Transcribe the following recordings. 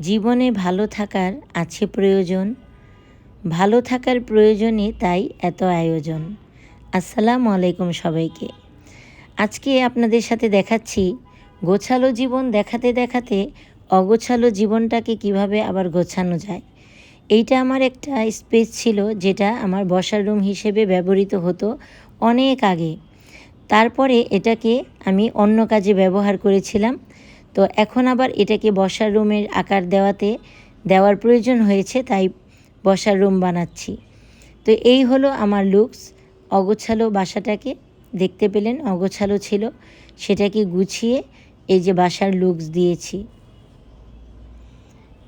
জীবনে ভালো থাকার আছে প্রয়োজন। ভালো থাকার প্রয়োজনে তাই এত আয়োজন। আসসালামু আলাইকুম সবাইকে। আজকে আপনাদের সাথে দেখাচ্ছি গোছালো জীবন দেখাতে দেখাতে অগোছালো জীবনটাকে কীভাবে আবার গোছানো যায়। এইটা আমার একটা স্পেস ছিল যেটা আমার বসার রুম হিসেবে ব্যবহৃত হতো অনেক আগে। তারপরে এটাকে আমি অন্য কাজে ব্যবহার করেছিলাম। তো এখন আবার এটাকে বসার রুমের আকার দেওয়াতে, দেওয়ার প্রয়োজন হয়েছে, তাই বসার রুম বানাচ্ছি। তো এই হলো আমার লুকস। অগোছালো বাসাটাকে দেখতে পেলেন, অগোছালো ছিল। সেটাকে গুছিয়ে এই যে বাসার লুকস দিয়েছি।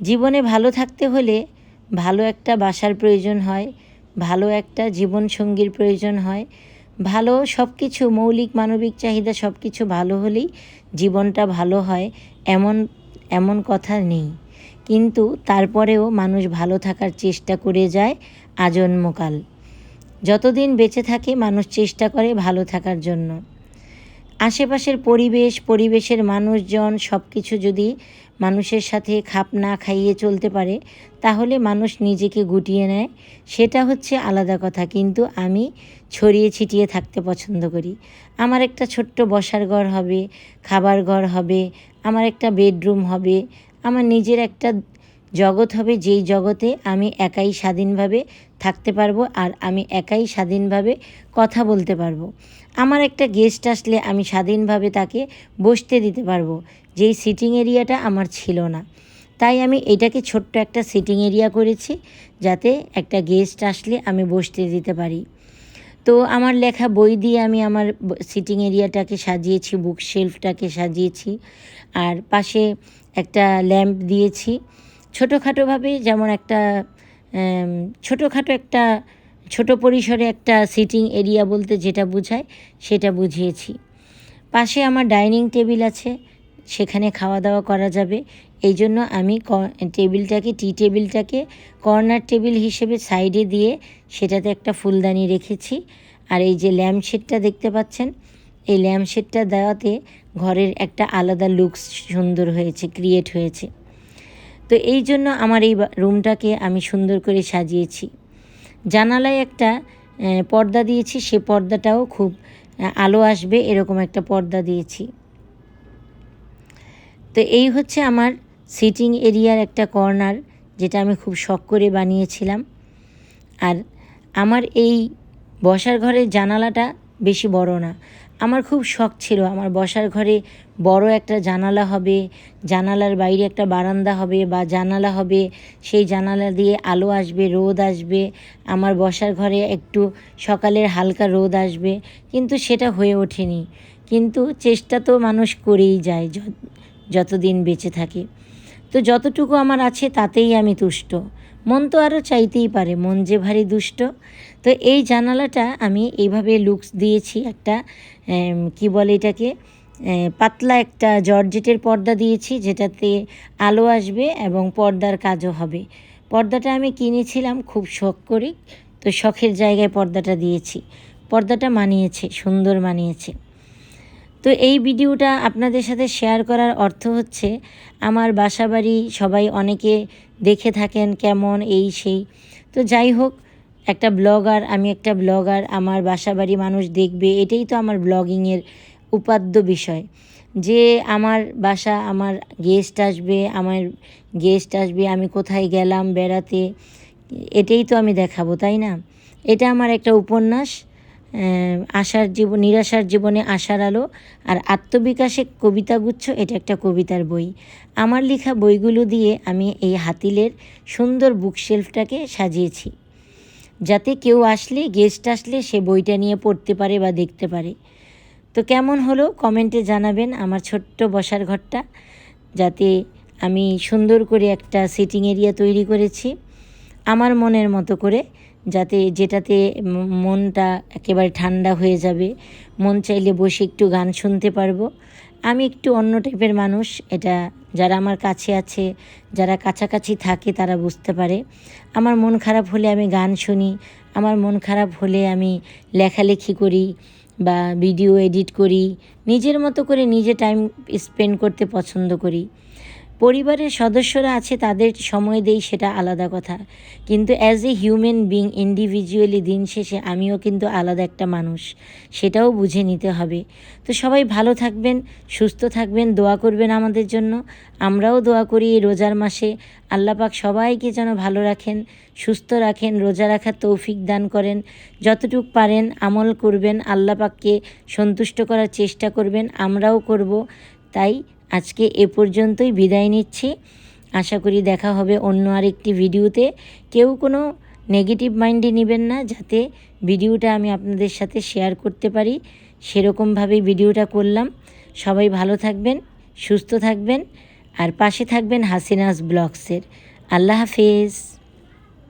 জীবনে ভালো থাকতে হলে ভালো একটা বাসার প্রয়োজন হয়, ভালো একটা জীবনসঙ্গীর প্রয়োজন হয় ভালো সব কিছু মৌলিক মানবিক চাহিদা সব কিছু ভালো হলেই জীবনটা ভালো হয়, এমন এমন কথা নেই। কিন্তু তারপরেও মানুষ ভালো থাকার চেষ্টা করে যায় আজন্মকাল। যতদিন বেঁচে থাকে, মানুষ চেষ্টা করে ভালো থাকার জন্য। আশেপাশের পরিবেশ, পরিবেশের মানুষজন সব কিছু যদি মানুষের সাথে খাপ না খাইয়ে চলতে পারে, তাহলে মানুষ নিজেকে গুটিয়ে নেয়। সেটা হচ্ছে আলাদা কথা, কিন্তু আমি ছড়িয়ে ছিটিয়ে থাকতে পছন্দ করি। আমার একটা ছোট্ট বসার ঘর হবে, খাবার ঘর হবে, আমার একটা বেডরুম হবে, আমার নিজের একটা জগৎ হবে যেই জগতে আমি একাই স্বাধীনভাবে থাকতে পারব আর আমি একাই স্বাধীনভাবে কথা বলতে পারব। আমার একটা গেস্ট আসলে আমি স্বাধীনভাবে তাকে বসতে দিতে পারব, যেই সিটিং এরিয়াটা আমার ছিল না। তাই আমি এটাকে ছোট্ট একটা সিটিং এরিয়া করেছি, যাতে একটা গেস্ট আসলে আমি বসতে দিতে পারি। তো আমার লেখা বই দিয়ে আমি আমার সিটিং এরিয়াটাকে সাজিয়েছি বুক শেলফটাকে সাজিয়েছি, আর পাশে একটা ল্যাম্প দিয়েছি। ছোটোখাটোভাবে যেমন একটা ছোটোখাটো একটা, ছোট পরিসরে একটা সিটিং এরিয়া বলতে যেটা বোঝায় সেটা বুঝিয়েছি। পাশে আমার ডাইনিং টেবিল আছে, সেখানে খাওয়া দাওয়া করা যাবে। এই জন্য আমি টেবিলটাকে, টি টেবিলটাকে কর্নার টেবিল হিসেবে সাইডে দিয়ে সেটাতে একটা ফুলদানি রেখেছি। আর এই যে ল্যাম্পশেডটা দেখতে পাচ্ছেন, এই ল্যাম্পশেডটা দেওয়াতে ঘরের একটা আলাদা লুকস সুন্দর হয়েছে, ক্রিয়েট হয়েছে। তো এই জন্য আমার এই রুমটাকে আমি সুন্দর করে সাজিয়েছি। জানালায় একটা পর্দা দিয়েছি, সে পর্দাটাও খুব আলো আসবে এরকম একটা পর্দা দিয়েছি। তো এই হচ্ছে আমার সিটিং এরিয়ার একটা কর্নার, যেটা আমি খুব শখ করে বানিয়েছিলাম। আর আমার এই বসার ঘরের জানালাটা বেশি বড় না। আমার খুব শখ ছিল, আমার বসার ঘরে বড় একটা জানালা হবে, জানালার বাইরে একটা বারান্দা হবে বা জানালা হবে, সেই জানালা দিয়ে আলো আসবে, রোদ আসবে, আমার বসার ঘরে একটু সকালের হালকা রোদ আসবে, কিন্তু সেটা হয়ে ওঠেনি। কিন্তু চেষ্টা তো মানুষ করেই যায় যতদিন বেঁচে থাকে। তো যতটুকু আমার আছে তাতেই আমি তুষ্ট। মন তো আরও চাইতেই পারে, মন যে ভারী দুষ্ট। তো এই জানালাটা আমি এইভাবে লুকস দিয়েছি, একটা কি বলে এটাকে পাতলা একটা জর্জেটের পর্দা দিয়েছি, যেটাতে আলো আসবে এবং পর্দার কাজও হবে। পর্দাটা আমি কিনেছিলাম খুব শখ করে, তো শখের জায়গায় পর্দাটা দিয়েছি। পর্দাটা মানিয়েছে, সুন্দর মানিয়েছে। তো এই ভিডিওটা আপনাদের সাথে শেয়ার করার অর্থ হচ্ছে, আমার বাসা বাড়ি সবাই অনেকে দেখে থাকেন কেমন এই সেই। তো যাই হোক, একটা ব্লগার, আমি একটা ব্লগার, আমার বাসা বাড়ি মানুষ দেখবে, এটাই তো আমার ব্লগিংয়ের উপাদ্য বিষয়। যে আমার বাসা, আমার গেস্ট আসবে, আমার গেস্ট আসবে, আমি কোথায় গেলাম, বেড়াতে, এটাই তো আমি দেখাবো, তাই না? এটা আমার একটা উপন্যাস। আশার জীবন, নিরাশার জীবনে আশার আলো আর আত্মবিকাশে কবিতাগুচ্ছ, এটা একটা কবিতার বই। আমার লেখা বইগুলো দিয়ে আমি এই হাতিলের সুন্দর বুকশেলফটাকে সাজিয়েছি। যাতে কেউ আসলে গেস্ট আসলে সে বইটা নিয়ে পড়তে পারে বা দেখতে পারে। তো কেমন হলো কমেন্টে জানাবেন আমার ছোট্ট বসার ঘরটা। যাতে আমি সুন্দর করে একটা সিটিং এরিয়া তৈরি করেছি। আমার মনের মতো করে যাতে যেটাতে মনটা একেবারে ঠান্ডা হয়ে যাবে। মন চাইলে বসে একটু গান শুনতে পারব। আমি একটু অন্য টাইপের মানুষ, এটা যারা আমার কাছে আছে, যারা কাছাকাছি থাকে তারা বুঝতে পারে। আমার মন খারাপ হলে আমি গান শুনি, আমার মন খারাপ হলে আমি লেখালেখি করি বা ভিডিও এডিট করি, নিজের মতো করে নিজে টাইম স্পেন্ড করতে পছন্দ করি। পরিবারের সদস্যরা আছে, তাদের সময় দেই সেটা আলাদা কথা। কিন্তু as a human being individually দিন শেষে আমিও কিন্তু আলাদা একটা মানুষ। সেটাও বুঝে নিতে হবে। তো সবাই ভালো থাকবেন, সুস্থ থাকবেন, দোয়া করবেন আমাদের জন্য। আমরাও দোয়া করি এই রোজার মাসে। আল্লাপাক সবাইকে যেন ভালো রাখেন, সুস্থ রাখেন, রোজা রাখার তৌফিক দান করেন। যতটুক পারেন আমল করবেন আল্লাপাককে সন্তুষ্ট করার চেষ্টা করবেন, আমরাও করব। তাই আজকে এ পর্যন্তই বিদায় নিচ্ছি। আশা করি দেখা হবে অন্য আরেকটি ভিডিওতে। কেউ কোনো নেগেটিভ মাইন্ডে নেবেন না, যাতে ভিডিওটা আমি আপনাদের সাথে শেয়ার করতে পারি। সেরকমভাবেই ভিডিওটা করলাম। সবাই ভালো থাকবেন, সুস্থ থাকবেন, আর পাশে থাকবেন হাসিনাস ব্লগসের। আল্লাহ হাফেজ।